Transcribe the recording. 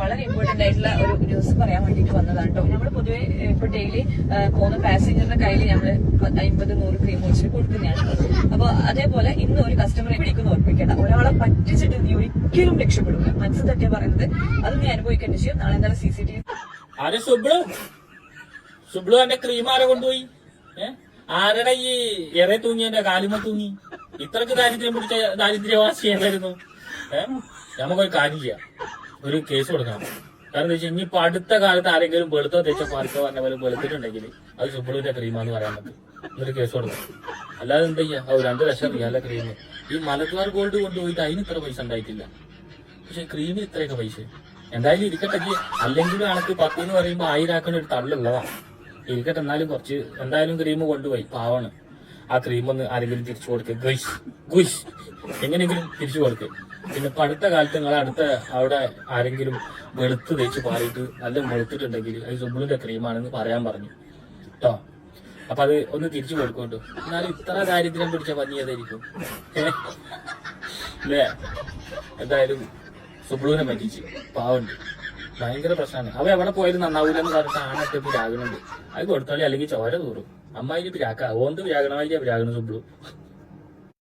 വളരെ ഇമ്പോർട്ടന്റ് ആയിട്ടുള്ള ഒരു ന്യൂസ് പറയാൻ വേണ്ടിട്ട് വന്നതാണ് കേട്ടോ നമ്മൾ പൊതുവെ ഇപ്പൊ ഡെയിലി പോകുന്ന പാസഞ്ചറിന്റെ കയ്യിൽ നമ്മൾ അമ്പത് നൂറ് ക്രീം വെച്ച് കൊടുക്കുന്നതാണ്. അപ്പൊ അതേപോലെ ഇന്ന് ഒരു കസ്റ്റമറെ പിടിക്കുന്ന ഓർപ്പിക്കേണ്ട ഒരാളെ പറ്റിച്ചിട്ട് നീ ഒരിക്കലും രക്ഷപ്പെടില്ല മനസ്സ് തട്ടിയ പറയുന്നത്. അത് നീ അനുഭവിക്കേണ്ട ചെയ്യും നാളെ എന്തായാലും സി സി ടി വി സുബ്ലു സുബ്ലു എന്റെ ക്രീം ആരെ കൊണ്ടുപോയി? ആരുടെ ഈ എറെ തൂങ്ങി എന്റെ കാലുമ തൂങ്ങി? ഇത്രക്ക് ദാരിദ്ര്യം പിടിച്ച ദാരിദ്ര്യവാസി ഏതായിരുന്നു നമുക്കൊരു കാര്യം ചെയ്യാം. ഒരു കേസ് കൊടുക്കണം. കാരണം എന്താ വെച്ചാൽ ഇനിയിപ്പോ അടുത്ത കാലത്ത് ആരെങ്കിലും വെളുത്തോ തേച്ച പാർക്കോ പറഞ്ഞ പോലെ വെളുത്തിട്ടുണ്ടെങ്കിൽ അത് സുബ്ലുവിന്റെ ക്രീമാന്ന് പറയാൻ പറ്റും. ഒരു കേസ് കൊടുക്കണം. അല്ലാതെ എന്താ ചെയ്യാ? ഓ രണ്ട് ലക്ഷം റിയാലെ ക്രീം ഈ മലബാർ ഗോൾഡ് കൊണ്ടുപോയിട്ട് അതിന് ഇത്ര പൈസ ഉണ്ടായിട്ടില്ല. പക്ഷെ ക്രീമിന് ഇത്രയൊക്കെ പൈസ. എന്തായാലും ഇരിക്കട്ടെ അല്ലെങ്കിൽ കണക്ക് പത്ത് എന്ന് പറയുമ്പോൾ ആയിരം ആക്കുന്ന ഒരു തള്ളുള്ളതാ ഇരിക്കട്ടെ എന്നാലും കുറച്ച് എന്തായാലും ക്രീം കൊണ്ടുപോയി. പാവാണ്. ആ ക്രീം ഒന്ന് ആരെങ്കിലും തിരിച്ചു കൊടുക്കുക ഗുയ്സ് ഗുയ്സ്. എങ്ങനെയെങ്കിലും തിരിച്ചു കൊടുക്കുക പിന്നെ ഇപ്പൊ അടുത്ത കാലത്ത് നിങ്ങൾ അടുത്ത അവിടെ ആരെങ്കിലും വെളുത്ത് തേച്ച് പാറിയിട്ട് നല്ല വെളുത്തിട്ടുണ്ടെങ്കിൽ അത് സുബുളിന്റെ ക്രീമാണെന്ന് പറയാൻ പറഞ്ഞു. കേട്ടോ അപ്പൊ അത് ഒന്ന് തിരിച്ചു കൊടുക്കോട്ടോ എന്നാലും ഇത്ര ദാരിദ്ര്യം പിടിച്ച പന്നിയതായിരിക്കും? അല്ലേ എന്തായാലും സുബ്ലുവിനെ പറ്റിച്ച്. പാവുണ്ട്. ഭയങ്കര പ്രശ്നമാണ്. അവ എവിടെ പോയാലും നന്നാവൂലെന്ന് പറഞ്ഞ ആണൊക്കെ പിരാകുന്നുണ്ട് അത് കൊടുത്താലും അല്ലെങ്കിൽ ചോര തൂറും. അമ്മായി പിരാക്ക ഓന്ത് പിരാകണമായി പിരാകണം സുബ്ലു